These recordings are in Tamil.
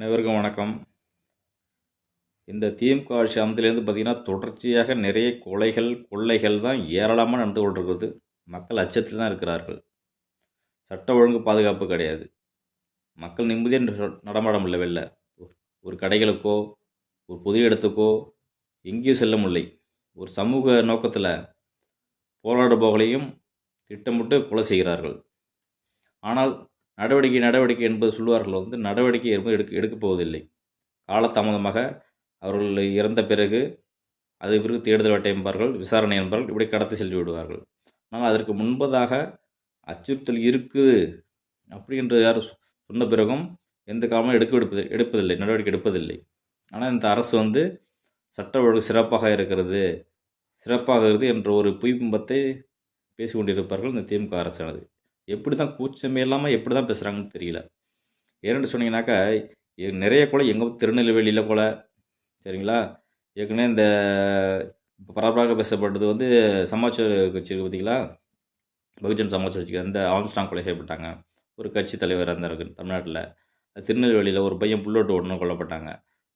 அனைவருக்கும் வணக்கம். இந்த திமுக ஆட்சி அமைந்ததுலேருந்து பார்த்திங்கன்னா தொடர்ச்சியாக நிறைய கொலைகள் கொள்ளைகள் தான் ஏராளமாக நடந்து கொண்டிருக்கிறது. மக்கள் அச்சத்தில் தான் இருக்கிறார்கள். சட்ட ஒழுங்கு பாதுகாப்பு கிடையாது. மக்கள் நிம்மதியாக நடமாட முடியல வெளில. ஒரு கடைகளுக்கோ ஒரு பொது இடத்துக்கோ எங்கேயும் செல்ல முடியலை. ஒரு சமூக நோக்கத்தில் போராடுபவர்களையும் திட்டமிட்டு கொலை செய்கிறார்கள். ஆனால் நடவடிக்கை நடவடிக்கை என்பது சொல்வார்கள் வந்து நடவடிக்கை என்பது எடுக்க எடுக்கப் போவதில்லை. காலதாமதமாக அவர்கள் இறந்த பிறகு அது பிறகு தேடுதல் வேட்டை என்பார்கள் விசாரணை என்பார்கள் இப்படி கடத்தி சென்று விடுவார்கள். ஆனால் அதற்கு முன்பதாக அச்சுறுத்தல் இருக்குது அப்படின்ற யார் சொன்ன பிறகும் எந்த காலமும் எடுக்க எடுப்பது எடுப்பதில்லை நடவடிக்கை எடுப்பதில்லை. ஆனால் இந்த அரசு வந்து சட்ட ஒழுங்கு சிறப்பாக இருக்கிறது சிறப்பாக இருக்குது என்ற ஒரு பொய்பிம்பத்தை பேசிக்கொண்டிருப்பார்கள் இந்த திமுக அரசானது. எப்படி தான் கூச்சமே இல்லாமல் எப்படி தான் பேசுகிறாங்கன்னு தெரியல. ஏன்னு சொன்னீங்கன்னாக்கா எ- நிறைய கொலை எங்கள் திருநெல்வேலியில் கொலை சரிங்களா? ஏற்கனவே இந்த பரபராக பேசப்பட்டது வந்து சமாச்சார கட்சி பார்த்தீங்களா பகுஜன் சமாஜ் கட்சிக்கு அந்த ஆம்ஸ்டாங் கொலை செய்யப்பட்டாங்க. ஒரு கட்சி தலைவர் அந்த இருக்கு தமிழ்நாட்டில் திருநெல்வேலியில் ஒரு பையன் புல்லோட்டு ஒன்று கொல்லப்பட்டாங்க.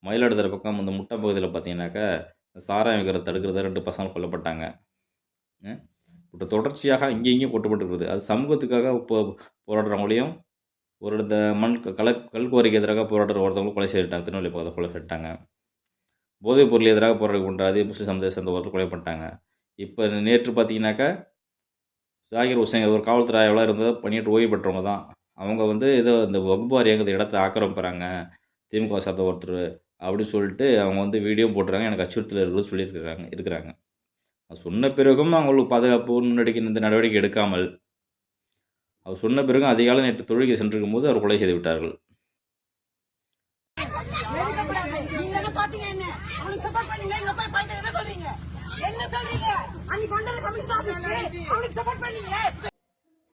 மயிலாடுதுறை பக்கம் இந்த முட்டை பகுதியில் பார்த்தீங்கன்னாக்கா சாராயம் விற்கிறத தடுக்கிறத ரெண்டு பசங்க கொல்லப்பட்டாங்க. ஒரு தொடர்ச்சியாக இங்கேயும் இங்கேயும் கொட்டப்பட்டிருக்குது அது சமூகத்துக்காக போ போராடுறவங்களையும் ஒரு இந்த மண் கல கல்குவாரிக்கு எதிராக போராடுற ஒருத்தவங்களும் கொலை செய்துட்டாங்க. திருநெல்வேலி பக்கத்தில் கொலை செய்துட்டாங்க போதைப் பொருள் எதிராக போராட கொண்ட அதே முஸ்லிம் சமுதாய சேர்ந்த ஒருத்தர் கொலை பண்ணிட்டாங்க. இப்போ நேற்று பார்த்தீங்கன்னாக்கா ஜாகிர் ஹுசைன் ஒரு காவல்துறை எவ்வளோ இருந்ததோ பண்ணிட்டு ஓய்வு பெற்றவங்க தான். அவங்க வந்து ஏதோ இந்த வகுப்பார் எங்கள் இடத்த ஆக்கிரமிப்புறாங்க திமுக சார்ந்த ஒருத்தர் அப்படின்னு சொல்லிட்டு அவங்க வந்து வீடியோ போட்டுறாங்க எனக்கு அச்சுறுத்தல் இருக்குது சொல்லியிருக்கிறாங்க இருக்கிறாங்க. அது சொன்ன பிறகும் அவங்களுக்கு பாதுகாப்பு முன்னெடுக்க இந்த நடவடிக்கை எடுக்காமல் அவர் சொன்ன பிறகும் அதிகாலை நேற்று தொழுகை சென்றிருக்கும் போது அவர் கொலை செய்து விட்டார்கள்.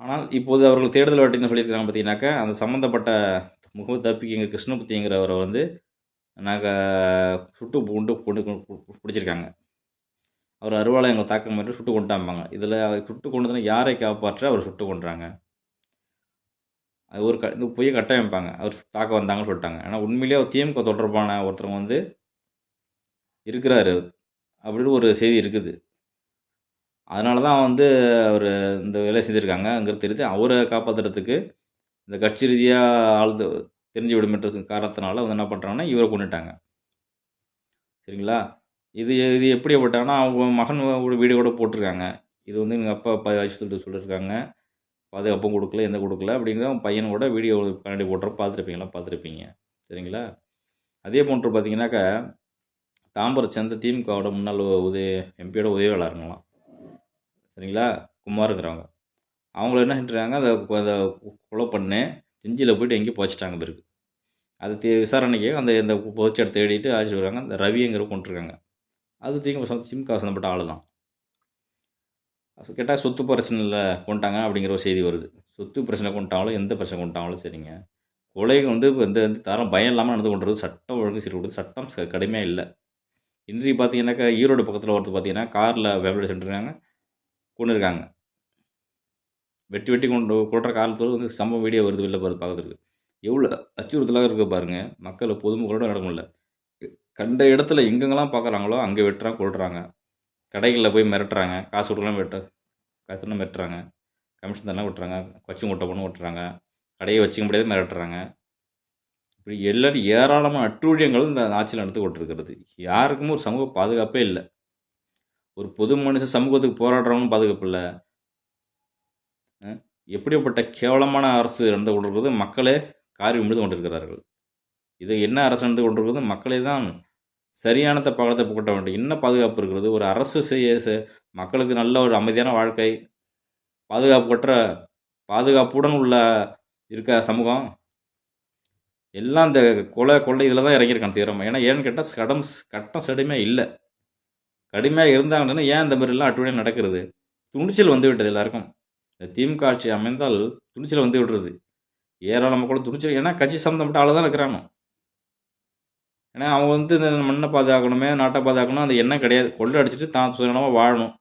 ஆனால் இப்போது அவர்கள் தேடுதல் வேட்டைன்னு சொல்லியிருக்காங்க பார்த்தீங்கன்னாக்கா அந்த சம்மந்தப்பட்ட முகமது எங்கள் கிருஷ்ணபுத்திங்கிறவரை வந்து நாங்கள் சுட்டு பூண்டு கொண்டு பிடிச்சிருக்காங்க. அவர் அருவாளை எங்களை தாக்கம் மாதிரி சுட்டு கொண்டாம்பாங்க. இதில் சுட்டு கொண்டு யாரை காப்பாற்ற அவர் சுட்டு கொண்டுறாங்க அது ஒரு க இந்த பொய்யை கட்டமைப்பாங்க. அவர் தாக்க வந்தாங்கன்னு சொல்லிட்டாங்க. ஆனால் உண்மையிலேயே அவர் திமுக தொடர்பான ஒருத்தவங்க வந்து இருக்கிறாரு. அப்படின்னு ஒரு செய்தி இருக்குது. அதனால தான் வந்து அவர் இந்த வேலை செஞ்சுருக்காங்க. அங்கே தெரியுது அவரை காப்பாற்றுறதுக்கு இந்த கட்சி ரீதியாக ஆழ்ந்து தெரிஞ்சு விடுமென்ற காரணத்தினால வந்து என்ன பண்ணுறாங்கன்னா இவரை கொண்டுட்டாங்க சரிங்களா? இது இது எப்படி போட்டாங்கன்னா அவங்க மகன் ஒரு வீடியோ கூட போட்டிருக்காங்க. இது வந்து எங்கள் அப்பா அப்பா சொல்லிட்டு சொல்லியிருக்காங்க பாதுகாப்பும் கொடுக்கல எந்த கொடுக்கல அப்படிங்கிற அவங்க பையனோட வீடியோ கண்ணாடி போட்டுற பார்த்துருப்பீங்களா? பார்த்துருப்பீங்க. சரிங்களா? அதே போன்று பார்த்தீங்கன்னாக்கா தாம்பரம் சேர்ந்த திமுகவோட முன்னாள் உதய எம்பியோட உதவியாளருங்களாம். சரிங்களா? குமாருங்கிறவங்க. அவங்கள என்ன செஞ்சுருக்காங்க அதை அதை கொலை பண்ணு செஞ்சியில் போயிட்டு எங்கேயும் புதைச்சிட்டாங்க பிறகு. அது தே விசாரணைக்கு அந்த இந்த புதைச்ச தேடிட்டு அழைச்சிட்டு வராங்க. அந்த ரவிங்கிற கொண்டிருக்காங்க அது தூக்கி சொந்த- திமுக சம்மந்தப்பட்ட ஆள் தான் கேட்டால் சொத்து பிரச்சனையில் கொண்டாங்க அப்படிங்கிற ஒரு செய்தி வருது. சொத்து பிரச்சனை கொண்டாங்களோ எந்த பிரச்சனை கொண்டாங்களோ சரிங்க. கொலைகள் வந்து இப்போ இந்த வந்து தரம் பயம் இல்லாமல் நடந்து கொண்டிருக்கு சட்டம் ஒழுங்கு சரி கொடுத்து சட்டம் ச- கடுமையாக இல்லை. இன்றைக்கு பார்த்தீங்கன்னாக்கா ஈரோடு பக்கத்தில் ஒருத்தர் பார்த்தீங்கன்னா காரில் வேலை சென்றிருக்காங்க கொண்டு இருக்காங்க. வெட்டி வெட்டி கொண்டு கொள்கிற காலத்தில் வந்து சம்பவம் வீடியோ வருது வெளில பார்த்து பார்க்கறதுக்கு எவ்வளோ அச்சுறுத்தலாக இருக்க பாருங்கள் மக்கள் பொதுமக்களோட நடக்க கண்ட இடத்துல எங்கெங்கெல்லாம் பார்க்குறாங்களோ அங்கே வெட்டுறாங்க கொள்கிறாங்க கடைகளில் போய் மிரட்டுறாங்க. காசு கொடுக்கலாம் வெட்ட காசுலாம் மிரட்டுறாங்க. கமிஷன் தரலாம் விட்டுறாங்க. கொச்சி கொட்டை பண்ணு விட்டுறாங்க. கடையை வச்சுக்க முடியாது மிரட்டுறாங்க. இப்படி எல்லாரும் ஏராளமான அட்டூழியங்கள் இந்த ஆட்சியில் நடந்து கொண்டிருக்கிறது. யாருக்குமே ஒரு சமூக பாதுகாப்பே இல்லை. ஒரு பொது மனுஷன் சமூகத்துக்கு போராடுறவங்களும் பாதுகாப்பு இல்லை. எப்படிப்பட்ட கேவலமான அரசு நடந்து கொண்டிருக்கிறது? மக்களே காரி விழுந்து கொண்டிருக்கிறார்கள். இது என்ன அரசு நடந்து கொண்டிருக்கிறது மக்களே தான் சரியானத்தை பகலத்தை புகட்ட வேண்டும். என்ன பாதுகாப்பு இருக்கிறது? ஒரு அரசு செய்ய செ- மக்களுக்கு நல்ல ஒரு அமைதியான வாழ்க்கை பாதுகாப்பு கொற்ற பாதுகாப்புடன் உள்ள இருக்க சமூகம். எல்லாம் இந்த கொலை கொள்ளை இதில் தான் இறங்கியிருக்கான் தீவிரமாக ஏன்னா ஏன்னு கேட்டால் கடம் கட்டம் சடுமையாக இல்லை. கடுமையாக இருந்தாங்கன்னா ஏன் இந்த மாதிரிலாம் அட்டுவழியாக நடக்கிறது? துணிச்சல் வந்து விட்டது எல்லாருக்கும். இந்த திமுக ஆட்சி அமைந்தால் துணிச்சல் வந்து விடுறது. ஏராளமாக கூட துணிச்சல். ஏன்னா கட்சி சம்மந்தப்பட்ட ஆள் தான் இருக்கிறாங்க. ஏன்னா அவங்க வந்து இந்த மண்ணை பாதுகாக்கணுமே நாட்டை பாதுகாக்கணும் அந்த எண்ணம் கிடையாது. கொள்ளை அடிச்சுட்டு தான் சுயநலமாக வாழணும்.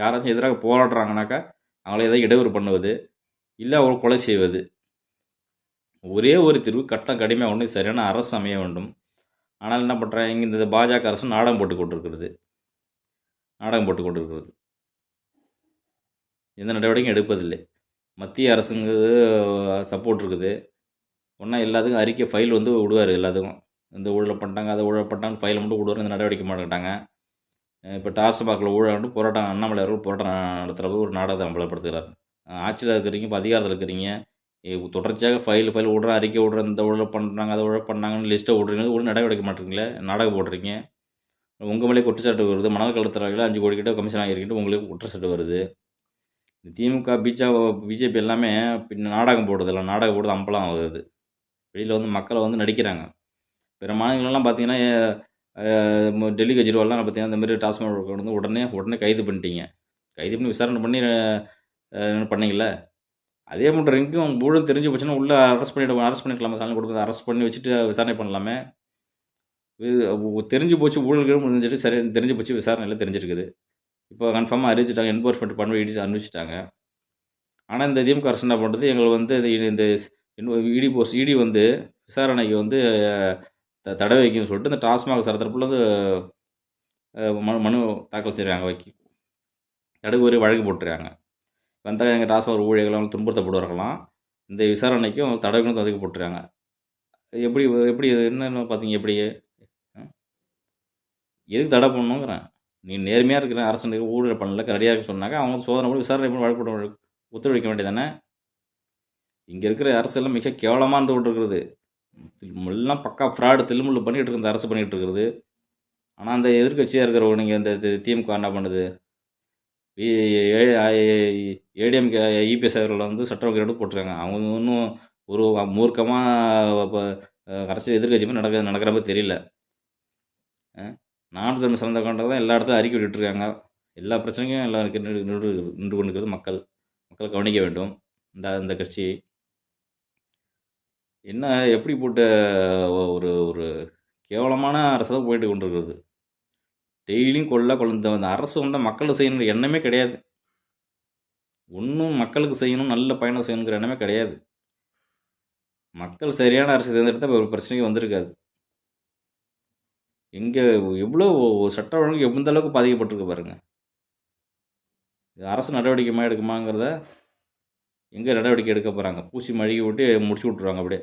யாராச்சும் எதிராக போராடுறாங்கனாக்கா அவங்கள ஏதாவது இடையூறு பண்ணுவது இல்லை அவங்களை கொலை செய்வது. ஒரே ஒரு தீர்வு கட்டம் கடுமையாக ஒன்று சரியான அரசு அமைய வேண்டும். ஆனால் என்ன பண்ணுறாங்க இங்கே இந்த பாஜக அரசு நாடகம் போட்டு கொண்டிருக்கிறது. நாடகம் போட்டு கொண்டிருக்கிறது. எந்த நடவடிக்கையும் எடுப்பதில்லை. மத்திய அரசுங்கிறது சப்போர்ட் இருக்குது. ஒன்றா எல்லாத்துக்கும் அறிக்கை ஃபைல் வந்து விடுவார் எல்லாத்துக்கும். இந்த ஊழல் பண்ணிட்டாங்க அதை ஊழல் பண்ணிட்டாங்க ஃபைல் மட்டும் விடுவார் இந்த நடவடிக்கை மாட்டாங்க இப்போ டாஸ்மாகில் ஊழல் போராட்டம் அண்ணாமலை அவர்கள் போராட்டம் நடத்துகிற ஒரு நாடகத்தை அம்பலப்படுத்துகிறார் ஆட்சியில் இருக்கிறீங்க இப்போ அதிகாரத்தில் இருக்கிறீங்க தொடர்ச்சியாக ஃபைல் ஃபைல் விடுறேன் அறிக்கை விடுறேன் இந்த ஊழல் பண்ணுறாங்க அதை ஊழல் பண்ணாங்கன்னு லிஸ்ட்டை விட்றீங்க ஒரு நடவடிக்கை மாட்டீங்களே? நாடகம் போடுறீங்க. உங்கள் மேலே குற்றச்சாட்டு வருது மணல் கழுத்துறாங்களே அஞ்சு கோடி கிட்ட கமிஷன் ஆகிருக்கிட்டு உங்களுக்கு குற்றச்சாட்டு வருது. திமுக பிஜா பிஜேபி எல்லாமே பின்ன நாடகம் போடுறதில்ல நாடகம் போடுறது அம்பலம் ஆகுது வெளியில் வந்து மக்களை வந்து நடிக்கிறாங்க. பிற மாநிலங்கள்லாம் பார்த்தீங்கன்னா டெல்லி கெஜ்ரிவால்லாம் பார்த்தீங்கன்னா இந்த மாதிரி டாஸ்மாக் வந்து உடனே உடனே கைது பண்ணிட்டீங்க. கைது பண்ணி விசாரணை பண்ணி என்ன பண்ணீங்கல்ல? அதே மாதிரி இங்கேயும் ஊழல் தெரிஞ்சு போச்சுன்னா உள்ளே அரெஸ்ட் பண்ணிட்டு அரெஸ்ட் பண்ணிக்கலாமா காலம் கொடுக்குறது அரெஸ்ட் பண்ணி வச்சுட்டு விசாரணை பண்ணலாமே. தெரிஞ்சு போச்சு ஊழல்களும் முடிஞ்சிட்டு சரி தெரிஞ்சு போச்சு விசாரணையில் தெரிஞ்சிருக்குது. இப்போ கன்ஃபார்மாக அறிவிச்சிட்டாங்க என்ஃபோர்ஸ்மெண்ட் பண்ணி இடி அனுப்பிச்சிட்டாங்க. ஆனால் இந்த திமுக அரசு என்ன பண்ணுறது எங்களை வந்து இந்த இடி போஸ் இடி வந்து விசாரணைக்கு வந்து தடை வைக்கணும்னு சொல்லிட்டு இந்த டாஸ்மாக் சார் தரப்புல வந்து மனு மனு தாக்கல் செய்கிறாங்க வைக்கி தடுப்பு வரை வழக்கு போட்டுருக்காங்க வந்தால் எங்கள் டாஸ்மாக் ஊழியர்கள் துன்புறுத்தப்படுவார்களாம். இந்த விசாரணைக்கும் தடவைகளும் தடுக்க போட்டுருக்காங்க எப்படி எப்படி என்னென்ன பார்த்தீங்க எப்படி? எதுக்கு தடை பண்ணணுங்கிறேன். நீ நேர்மையாக இருக்கிற அரசு ஊழல் பண்ணல ரெடியாக இருக்க சொன்னாங்க அவங்க சோதனை பண்ணி விசாரணை பண்ணி வழக்கு போட்டு ஒத்துழைக்க வேண்டியதானே இங்கே இருக்கிற அரசெல்லாம் மிக கேவலமாக இருந்து கொண்டிருக்கிறது. எல்லாம் பக்கா ஃப்ராடு தில்முள்ளு பண்ணிகிட்டு இருக்கு இந்த அரசு பண்ணிகிட்டு இருக்கிறது. ஆனால் அந்த எதிர்க்கட்சியாக இருக்கிறவங்க நீங்கள் இந்த திமுக என்ன பண்ணுது? ஏடிஎம்கே இபிஎஸ் அவர்கள் வந்து சட்டம் எடுத்து போட்டிருக்காங்க. அவங்க இன்னும் ஒரு மூர்க்கமாக இப்போ அரசியல் எதிர்க்கட்சி மாதிரி நடக்க நடக்கிற மாதிரி தெரியல. நாடு தமிழ் சம்மந்த கொண்டது தான் எல்லா இடத்தையும் அறிக்கை விட்டுருக்காங்க எல்லா பிரச்சனையும் எல்லாம் நின்று நின்று கொண்டிருக்கிறது மக்கள். மக்கள் கவனிக்க வேண்டும். இந்த இந்த கட்சி என்ன எப்படி போட்ட ஒரு ஒரு கேவலமான அரசு தான் போயிட்டு கொண்டிருக்கிறது. டெய்லியும் கொள்ள கொழந்த அந்த அரசு வந்து மக்களுக்கு செய்யணுங்கிற எண்ணமே கிடையாது. ஒன்றும் மக்களுக்கு செய்யணும் நல்ல பயணம் செய்யணுங்கிற எண்ணமே கிடையாது. மக்கள் சரியான அரசு தேர்ந்தெடுத்தால் ஒரு பிரச்சனைக்கு வந்திருக்காது. எங்கே எவ்வளோ சட்ட ஒழுங்கு எந்த அளவுக்கு பாதிக்கப்பட்டிருக்கு பாருங்கள் இது அரசு நடவடிக்கைமா எடுக்குமாங்கிறத எங்கே நடவடிக்கை எடுக்க போகிறாங்க பூசி மழுகி விட்டு முடிச்சு விட்ருவாங்க அப்படியே.